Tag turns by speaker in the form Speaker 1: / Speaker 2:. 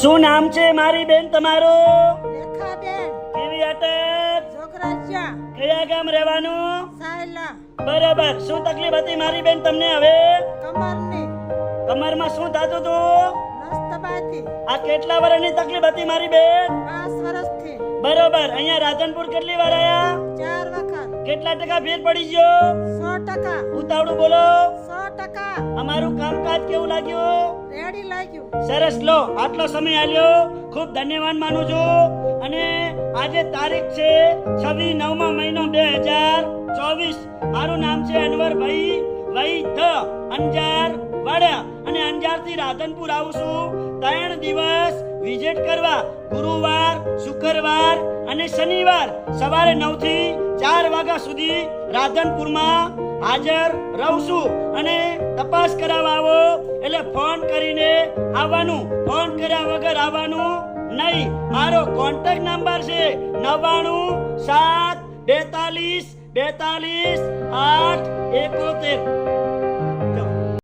Speaker 1: શું નામ છે મારી બેન તમારું? કેવી અટક કયા ગામ રહેવાનું? બરાબર. શું તકલીફ હતી મારી બેન તમને હવે? કમરમાં શું થતું હતું આ કેટલા વર્ષની તકલીફ હતી મારી બેન? બરોબર. અહીંયા રાધનપુર કેટલી વાર આયા?
Speaker 2: ચાર વખત.
Speaker 1: કેટલા ટકા ફેર પડી ગયો?
Speaker 2: સો ટકા.
Speaker 1: ઉતાવળું બોલો.
Speaker 2: ટકા.
Speaker 1: અમારું કામકાજ કેવું લાગ્યું?
Speaker 2: રેડી લાગ્યું.
Speaker 1: સરસ લો આટલો સમય આલ્યો. ખૂબ ધન્યવાદ માનું છું. અને આજે તારીખ છે છવ્વીસ નવમા મહિનો બે હજાર ચોવીસ. મારું નામ છે અનવરભાઈ વૈધ અંજાર વાડા અને અંજારથી રાધનપુર આવું છું. ત્રણ દિવસ વિઝિટ કરવા ગુરુવાર શુક્રવાર અને શનિવાર સવારે નવથી ચાર વાગ્યા સુધી રાધનપુરમાં હાજર રહું છું અને તપાસ કરાવવા આવો. એટલે ફોન કરીને આવવાનું, ફોન કર્યા વગર આવવાનું નહીં. મારો કોન્ટેક્ટ નંબર છે નવ્વાણું, સાત, બેતાલીસ બેતાલીસ, આઠ, એકોતેર.